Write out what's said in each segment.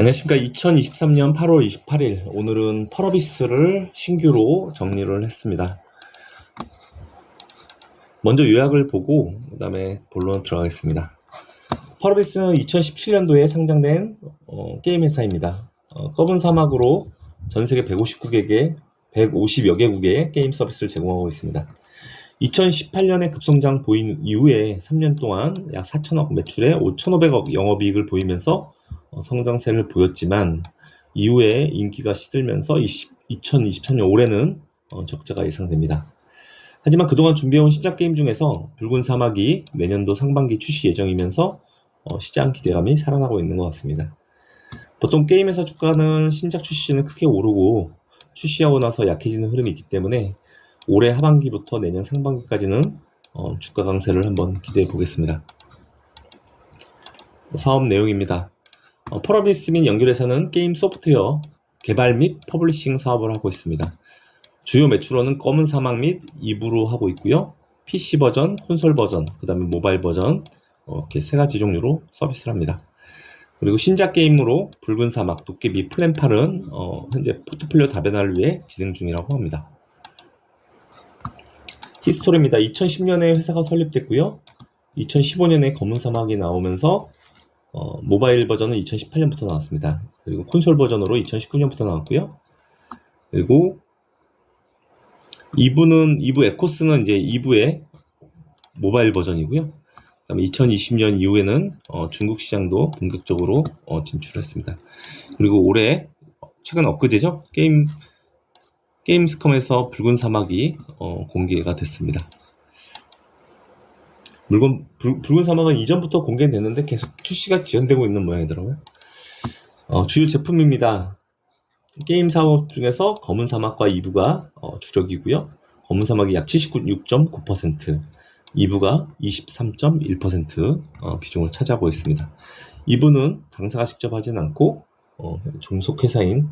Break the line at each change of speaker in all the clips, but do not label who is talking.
안녕하십니까. 2023년 8월 28일. 오늘은 펄어비스를 신규로 정리를 했습니다. 먼저 요약을 보고, 그 다음에 본론 들어가겠습니다. 펄어비스는 2017년도에 상장된 어, 게임 회사입니다. 어, 검은 사막으로 전 세계 159개국, 150여 개국의 게임 서비스를 제공하고 있습니다. 2018년에 급성장 보인 이후에 3년 동안 약 4천억 매출에 5,500억 영업이익을 보이면서 어, 성장세를 보였지만 이후에 인기가 시들면서 20, 2023년 올해는 어, 적자가 예상됩니다. 하지만 그동안 준비해온 신작 게임 중에서 붉은 사막이 내년도 상반기 출시 예정이면서 어, 시장 기대감이 살아나고 있는 것 같습니다. 보통 게임회사 주가는 신작 출시는 크게 오르고 출시하고 나서 약해지는 흐름이 있기 때문에 올해 하반기부터 내년 상반기까지는 어, 주가 강세를 한번 기대해 보겠습니다. 사업 내용입니다. 어, 펄어비스 및 연결해서는 게임 소프트웨어 개발 및 퍼블리싱 사업을 하고 있습니다. 주요 매출원은 검은 사막 및 2부로 하고 있고요. PC 버전, 콘솔 버전, 그 다음에 모바일 버전 어, 이렇게 세 가지 종류로 서비스를 합니다. 그리고 신작 게임으로 붉은 사막, 도깨비, 플랜팔은 어, 현재 포트폴리오 다변화를 위해 진행 중이라고 합니다. 히스토리입니다. 2010년에 회사가 설립됐고요. 2015년에 검은 사막이 나오면서 어, 모바일 버전은 2018년부터 나왔습니다. 그리고 콘솔 버전으로 2019년부터 나왔고요. 그리고 2부는 2부 에코스는 이제 2부의 모바일 버전이고요. 그다음에 2020년 이후에는 어, 중국 시장도 본격적으로 어, 진출했습니다. 그리고 올해 최근 엊그제죠 게임 게임스컴에서 붉은 사막이 어, 공개가 됐습니다. 물건 붉, 붉은 사막은 이전부터 공개됐는데 계속 출시가 지연되고 있는 모양이더라고요. 어, 주요 제품입니다. 게임 사업 중에서 검은 사막과 2부가 어, 주력이고요. 검은 사막이 약 76.9%, 2부가 23.1% 어, 비중을 차지하고 있습니다. 2부는 당사가 직접 하진 않고 어, 종속 회사인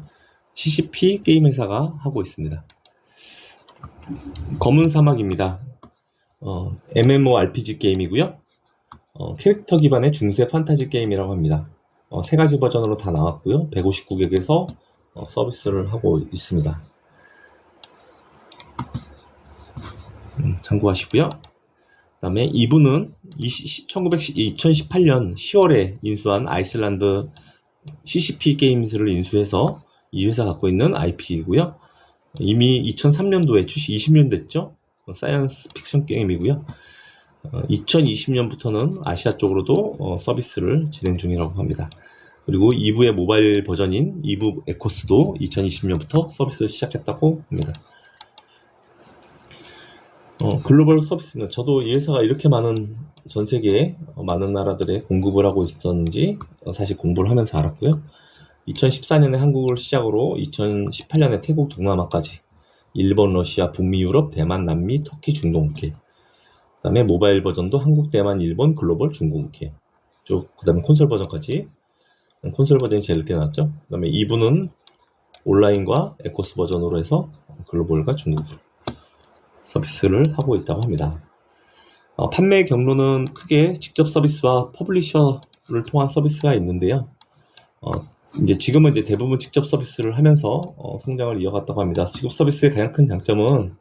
CCP 게임 회사가 하고 있습니다. 검은 사막입니다. 어, MMORPG 게임이고요. 어, 캐릭터 기반의 중세 판타지 게임이라고 합니다. 어, 세 가지 버전으로 다 나왔고요. 159개국에서 어, 서비스를 하고 있습니다. 음, 참고하시고요. 그 다음에 이분은 2018년 10월에 인수한 아이슬란드 CCP 게임즈를 인수해서 이 회사 갖고 있는 IP이고요. 이미 2003년도에 출시 20년 됐죠. 어, 사이언스 픽션 게임이고요. 어, 2020년부터는 아시아 쪽으로도 어, 서비스를 진행 중이라고 합니다. 그리고 2부의 모바일 버전인 2부 에코스도 2020년부터 서비스 시작했다고 합니다. 어, 글로벌 서비스입니다. 저도 이 회사가 이렇게 많은 전 세계에 어, 많은 나라들에 공급을 하고 있었는지 어, 사실 공부를 하면서 알았고요. 2014년에 한국을 시작으로 2018년에 태국, 동남아까지 일본, 러시아, 북미, 유럽, 대만, 남미, 터키, 중동 이렇게 그 다음에 모바일 버전도 한국, 대만, 일본, 글로벌, 중국 이렇게 쭉그 다음에 콘솔 버전까지 콘솔 버전이 제일 늦게 나왔죠. 그 다음에 2부는 온라인과 에코스 버전으로 해서 글로벌과 중국으로 서비스를 하고 있다고 합니다. 어, 판매 경로는 크게 직접 서비스와 퍼블리셔를 통한 서비스가 있는데요. 어, 이제 지금은 이제 대부분 직접 서비스를 하면서 어, 성장을 이어갔다고 합니다. 직접 서비스의 가장 큰 장점은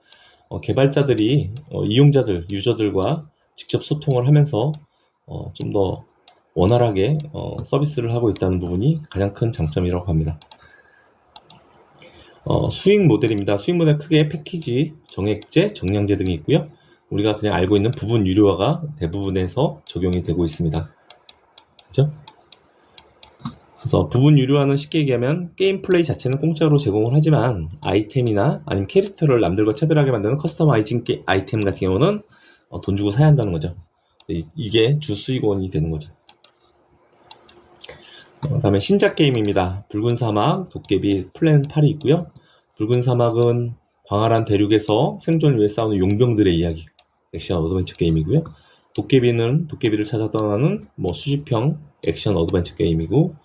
어, 개발자들이 어, 이용자들, 유저들과 직접 소통을 하면서 어, 좀 더 원활하게 어, 서비스를 하고 있다는 부분이 가장 큰 장점이라고 합니다. 어, 수익 모델입니다. 수익 모델 크게 패키지, 정액제, 정량제 등이 있고요. 우리가 그냥 알고 있는 부분 유료화가 대부분에서 적용이 되고 있습니다. 그죠? 그래서 부분 유료화는 쉽게 얘기하면 게임 플레이 자체는 공짜로 제공을 하지만 아이템이나 아니면 캐릭터를 남들과 차별하게 만드는 커스터마이징 게- 아이템 같은 경우는 어, 돈 주고 사야 한다는 거죠. 이- 이게 주 수익원이 되는 거죠. 그 다음에 신작 게임입니다. 붉은 사막, 도깨비, 플랜 8이 있고요. 붉은 사막은 광활한 대륙에서 생존을 위해 싸우는 용병들의 이야기, 액션 어드벤처 게임이고요. 도깨비는 도깨비를 찾아 떠나는 뭐 수집형 액션 어드벤처 게임이고,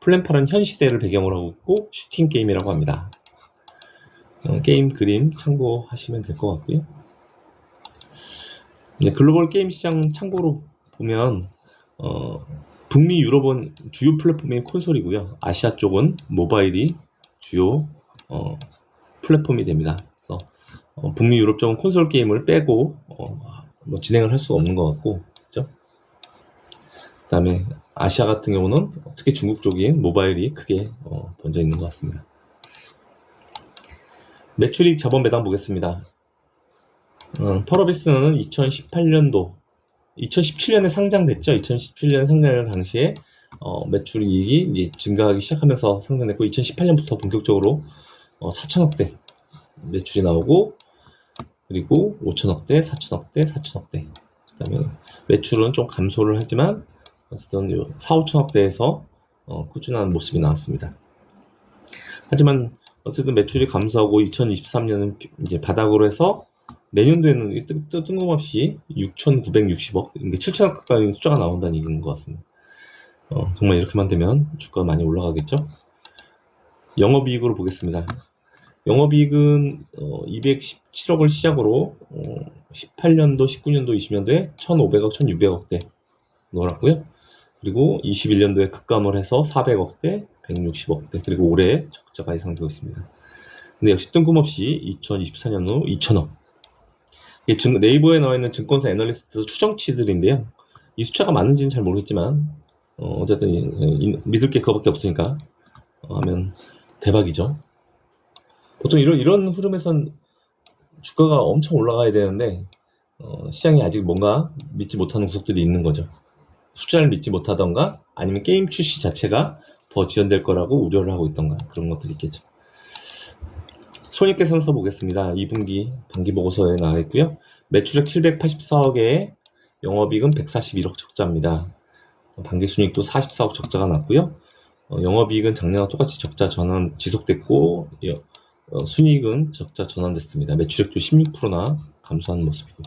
플랜 8은 현 시대를 배경으로 하고 있고 슈팅 게임이라고 합니다. 어, 게임 그림 참고하시면 될 것 같고요. 네, 글로벌 게임 시장 참고로 보면 어, 북미 유럽은 주요 플랫폼이 콘솔이고요. 아시아 쪽은 모바일이 주요 어, 플랫폼이 됩니다. 그래서 어, 북미 유럽 쪽은 콘솔 게임을 빼고 어, 뭐 진행을 할 수가 없는 것 같고, 그죠? 그다음에 아시아 같은 경우는 특히 중국 쪽인 모바일이 크게 어, 번져 있는 것 같습니다. 매출익 자본 배당 보겠습니다. 어, 펄어비스는 2018년도 2017년에 상장됐죠. 2017년 상장 당시에 어, 매출이익이 이제 증가하기 시작하면서 상장됐고 2018년부터 본격적으로 어, 4천억대 매출이 나오고 그리고 5천억대, 4천억대, 4천억대. 그다음에 매출은 좀 감소를 하지만 어쨌든 요 4, 5천억대에서 어, 꾸준한 모습이 나왔습니다. 하지만 어쨌든 매출이 감소하고 2023년은 이제 바닥으로 해서 내년도에는 이 뜬- 뜬- 뜬금없이 6,960억, 이게 7천억 가까이 숫자가 나온다는 얘기인 것 같습니다. 어, 정말 이렇게만 되면 주가가 많이 올라가겠죠? 영업이익으로 보겠습니다. 영업이익은 어, 217억을 시작으로 어, 18년도, 19년도, 20년도에 1,500억, 1,600억대 넣어놨고요. 그리고 21년도에 급감을 해서 400억대, 160억대, 그리고 올해 적자가 예상되고 있습니다. 근데 역시 뜬금없이 2024년 후 2,000억. 이게 증- 네이버에 나와 있는 증권사 애널리스트 추정치들인데요. 이 숫자가 맞는지는 잘 모르겠지만 어, 쨌든 믿을 게 그거밖에 없으니까 어, 하면 대박이죠. 보통 이런 이런 흐름에선 주가가 엄청 올라가야 되는데 어, 시장이 아직 뭔가 믿지 못하는 구석들이 있는 거죠. 숫자를 믿지 못하던가 아니면 게임 출시 자체가 더 지연될 거라고 우려를 하고 있던가 그런 것들이 있겠죠. 손익계산서 보겠습니다. 2분기 반기 보고서에 나와 있고요. 매출액 784억에 영업이익은 141억 적자입니다. 반기 순이익도 44억 적자가 났고요. 어, 영업이익은 작년과 똑같이 적자 전환 지속됐고 예, 어, 순이익은 적자 전환됐습니다. 매출액도 16%나 감소한 모습이고.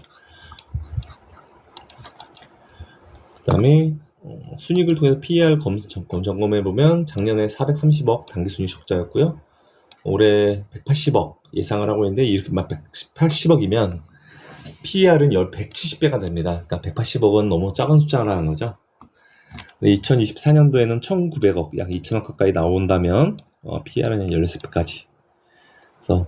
그 다음에 어, 순이익을 통해서 PER 검, 점검, 점검해 보면 작년에 430억 당기 순이익 적자였고요. 올해 180억 예상을 하고 있는데 이렇게 막 180억이면 PER은 10, 170배가 됩니다. 그러니까 180억은 너무 작은 숫자라는 거죠. 2024년도에는 1,900억, 약 2천억 가까이 나온다면 어, PER은 13배까지. 그래서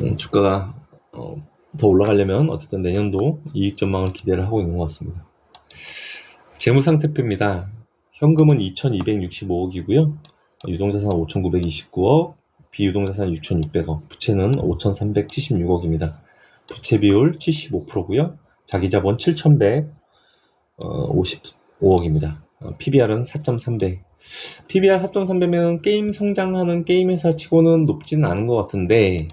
음, 주가가 어, 더 올라가려면 어쨌든 내년도 이익 전망을 기대를 하고 있는 것 같습니다. 재무상태표입니다. 현금은 2,265억이고요. 유동자산 5,929억, 비유동자산 6,600억, 부채는 5,376억입니다. 부채 비율 75%고요. 자기자본 7,155억입니다. PBR은 4.3배. PBR 4.3배면 게임 성장하는 게임 회사 치고는 높지는 않은 것 같은데,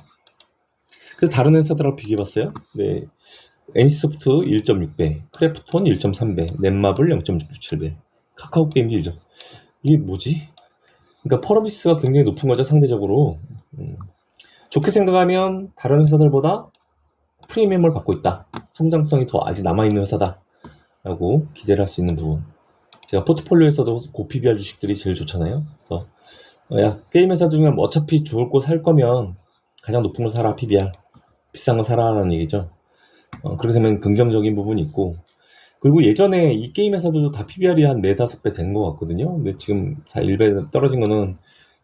그래서 다른 회사들하고 비교해봤어요. 네. NC소프트 1.6배, 크래프톤 1.3배, 넷마블 0.67배, 카카오 게임즈 1점. 이게 뭐지? 그러니까 퍼러비스가 굉장히 높은 거죠 상대적으로. 음. 좋게 생각하면 다른 회사들보다 프리미엄을 받고 있다. 성장성이 더 아직 남아있는 회사다 라고 기대를 할 수 있는 부분. 제가 포트폴리오에서도 고PBR 주식들이 제일 좋잖아요. 그래서 어, 야 게임 회사 중에 뭐 어차피 좋을 거 살 거면 가장 높은 거 사라 PBR, 비싼 거 사라라는 얘기죠. 어, 그렇게 되면 긍정적인 부분이 있고 그리고 예전에 이 게임 회사들도 다 PBR이 한 4, 5배 된 것 같거든요. 근데 지금 다 1배 떨어진 거는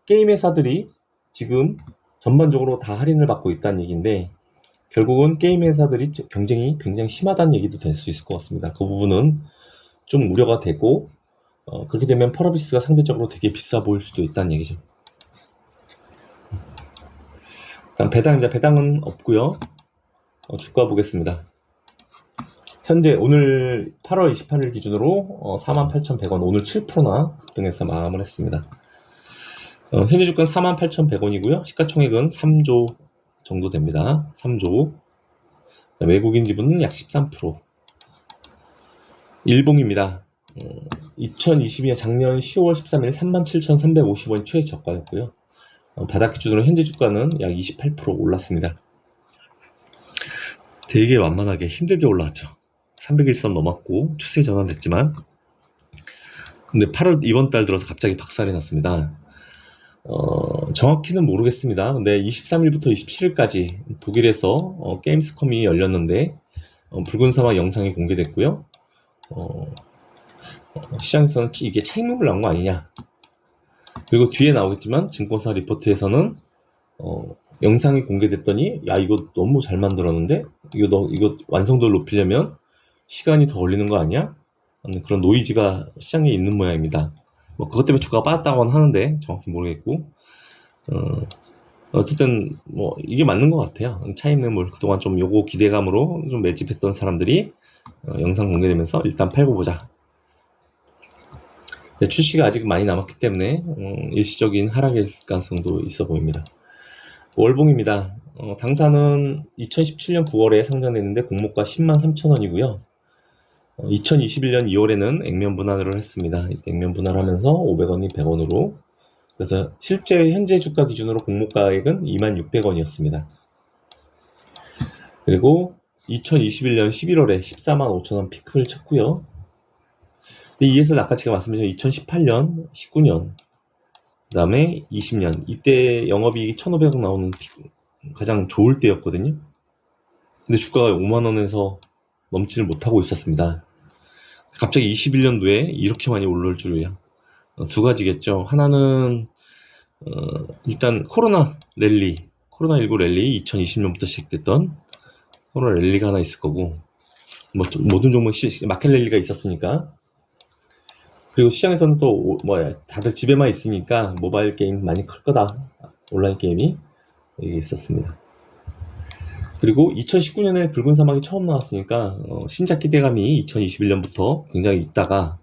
게임 회사들이 지금 전반적으로 다 할인을 받고 있다는 얘기인데 결국은 게임 회사들이 경쟁이 굉장히 심하다는 얘기도 될 수 있을 것 같습니다. 그 부분은 좀 우려가 되고 어, 그렇게 되면 펄어비스가 상대적으로 되게 비싸 보일 수도 있다는 얘기죠. 다음 배당입니다. 배당은 없고요. 어, 주가 보겠습니다. 현재 오늘 8월 28일 기준으로 어, 48,100원 오늘 7%나 급등해서 마감을 했습니다. 어, 현재 주가는 48,100원이고요. 시가총액은 3조 정도 됩니다. 3조. 외국인 지분은 약 13%. 일봉입니다. 어, 2022년 작년 10월 13일 37,350원이 최저가였고요. 어, 바닥 기준으로 현재 주가는 약 28% 올랐습니다. 되게 완만하게 힘들게 올라왔죠. 300일선 넘었고 추세 전환됐지만 근데 8월 이번 달 들어서 갑자기 박살이 났습니다. 어, 정확히는 모르겠습니다. 근데 23일부터 27일까지 독일에서 어, 게임스컴이 열렸는데 어, 붉은 사막 영상이 공개됐고요. 어, 어, 시장에서는 치- 이게 차익률을 나온 거 아니냐. 그리고 뒤에 나오겠지만 증권사 리포트에서는 어, 영상이 공개됐더니 야 이거 너무 잘 만들었는데 이거 너 이거 완성도를 높이려면 시간이 더 걸리는 거 아니야? 그런 노이즈가 시장에 있는 모양입니다. 뭐 그것 때문에 주가가 빠졌다고는 하는데 정확히 모르겠고 어, 어쨌든 뭐 이게 맞는 것 같아요. 차익매물 그동안 좀 요거 기대감으로 좀 매집했던 사람들이 어, 영상 공개되면서 일단 팔고 보자. 근데 출시가 아직 많이 남았기 때문에 음, 일시적인 하락일 가능성도 있어 보입니다. 월봉입니다. 어, 당사는 2017년 9월에 상장됐는데 공모가 10만 3천 원이고요. 2021년 2월에는 액면 분할을 했습니다. 액면 분할하면서 500원이 100원으로 그래서 실제 현재 주가 기준으로 공모가액은 26,600원이었습니다. 그리고 2021년 11월에 14만 5천 원 피크를 쳤고요. 근데 이에서 아까 제가 말씀드린 2018년, 19년, 그 다음에 20년 이때 영업이익이 1,500원 나오는 피- 가장 좋을 때였거든요. 근데 주가가 5만 원에서 넘지를 못하고 있었습니다. 갑자기 21년도에 이렇게 많이 올라올 줄이야. 어, 두 가지겠죠. 하나는 어, 일단 코로나 랠리, 코로나19 랠리 2020년부터 시작됐던 코로나 랠리가 하나 있을 거고 뭐또 모든 종목 시, 마켓 랠리가 있었으니까 그리고 시장에서는 또 오- 뭐야 다들 집에만 있으니까 모바일 게임 많이 클 거다 온라인 게임이 있었습니다. 그리고 2019년에 붉은 사막이 처음 나왔으니까 어, 신작 기대감이 2021년부터 굉장히 있다가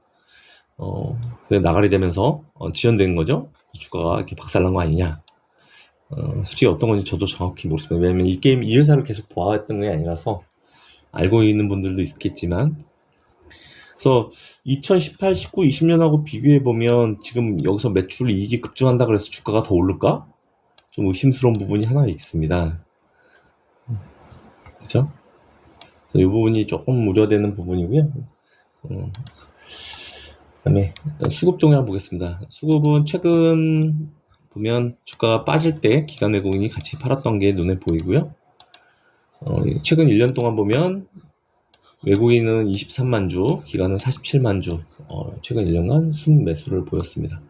어, 나가리 되면서 어, 지연된 거죠. 주가가 이렇게 박살난 거 아니냐. 어, 솔직히 어떤 건지 저도 정확히 모르겠습니다. 왜냐면 이 게임 이 회사를 계속 보아했던 게 아니라서 알고 있는 분들도 있겠지만 그래서 2018, 19, 20년하고 비교해 보면 지금 여기서 매출 이익이 급증한다 그래서 주가가 더 오를까? 좀 의심스러운 부분이 하나 있습니다. 그죠? 그래서 이 부분이 조금 우려되는 부분이고요. 음, 그다음에 수급 동향 보겠습니다. 수급은 최근 보면 주가가 빠질 때 기관 외국인이 같이 팔았던 게 눈에 보이고요. 어, 최근 1년 동안 보면 외국인은 23만 주, 기관은 47만 주, 어, 최근 1년간 순매수를 보였습니다.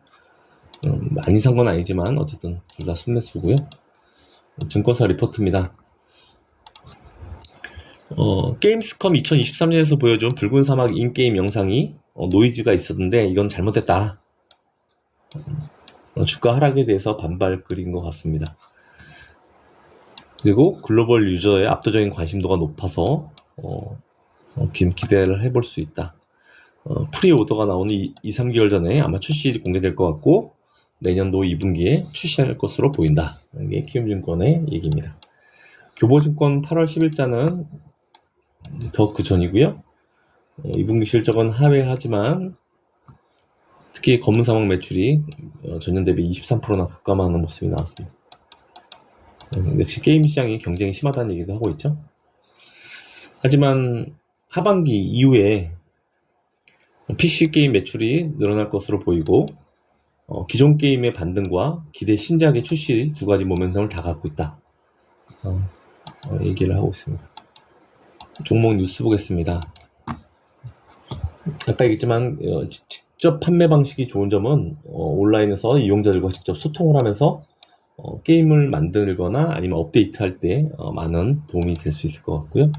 음, 많이 산 건 아니지만 어쨌든 둘 다 순매수고요. 증권사 리포트입니다. 어, 게임스컴 2023년에서 보여준 붉은 사막 인게임 영상이 어, 노이즈가 있었는데 이건 잘못됐다. 어, 주가 하락에 대해서 반발 글인 것 같습니다. 그리고 글로벌 유저의 압도적인 관심도가 높아서 어, 어, 긴 기대를 해볼 수 있다. 어, 프리오더가 나오는 2, 3개월 전에 아마 출시일이 공개될 것 같고 내년도 2분기에 출시할 것으로 보인다. 이게 키움증권의 얘기입니다. 교보증권 8월 10일자는 더 그 전이고요. 어, 2분기 실적은 하회하지만 특히 검은 사막 매출이 어, 전년 대비 23%나 급감하는 모습이 나왔습니다. 음, 역시 게임 시장이 경쟁이 심하다는 얘기도 하고 있죠. 하지만 하반기 이후에 PC 게임 매출이 늘어날 것으로 보이고 어, 기존 게임의 반등과 기대 신작의 출시 두 가지 모멘텀을 다 갖고 있다. 어, 어, 얘기를 하고 있습니다. 종목 뉴스 보겠습니다. 아까 얘기했지만 어, 지- 직접 판매 방식이 좋은 점은 어, 온라인에서 이용자들과 직접 소통을 하면서 어, 게임을 만들거나 아니면 업데이트할 때 어, 많은 도움이 될 수 있을 것 같고요.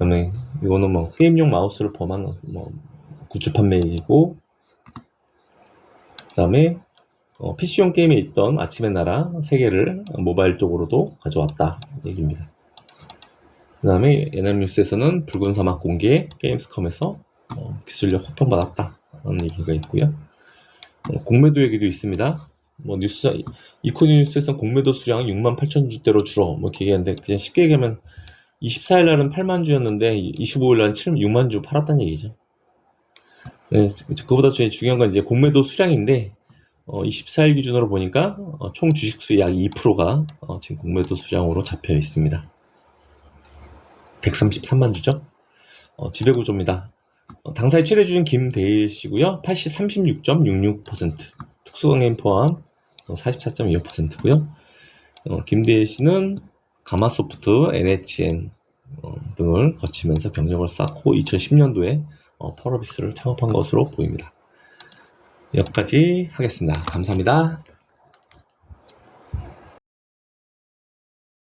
그다음에 이거는 뭐 게임용 마우스를 포함한 뭐 굿즈 판매이고 그다음에 어, PC용 게임에 있던 아침의 나라 3개를 모바일 쪽으로도 가져왔다 얘기입니다. 그 다음에 연합뉴스에서는 붉은 사막 공개 게임스컴에서 어, 기술력 호평받았다 라는 얘기가 있고요. 어, 공매도 얘기도 있습니다. 뭐 뉴스 이코니 뉴스에서는 공매도 수량 6만 8천 주대로 줄어 뭐 얘기하는데 그냥 쉽게 얘기하면 24일 날은 8만 주였는데 25일 날은 7, 6만 주 팔았다는 얘기죠. 네, 그보다 제일 중요한 건 이제 공매도 수량인데 어, 24일 기준으로 보니까 어, 총 주식수의 약 2%가 어, 지금 공매도 수량으로 잡혀 있습니다. 133만 주죠. 어, 지배구조입니다. 어, 당사의 최대 주주는 김대일 씨고요. 80, 36.66% 특수강인 포함 어, 44.25%고요. 어, 김대일 씨는 가마소프트, NHN 어, 등을 거치면서 경력을 쌓고 2010년도에 어, 펄어비스를 창업한 것으로 보입니다. 여기까지 하겠습니다. 감사합니다.